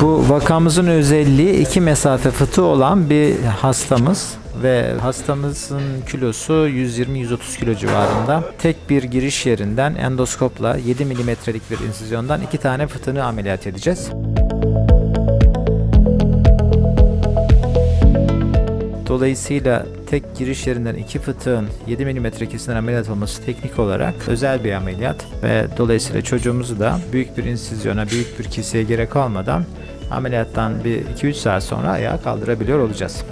Bu vakamızın özelliği iki mesafe fıtığı olan bir hastamız ve hastamızın kilosu 120-130 kilo civarında. Tek bir giriş yerinden endoskopla 7 milimetrelik bir insizyondan iki tane fıtığını ameliyat edeceğiz. Dolayısıyla tek giriş yerinden iki fıtığın 7 mm kesilen ameliyat olması teknik olarak özel bir ameliyat ve dolayısıyla çocuğumuzu da büyük bir insizyona, büyük bir keseye gerek kalmadan ameliyattan bir 2-3 saat sonra ayağa kaldırabiliyor olacağız.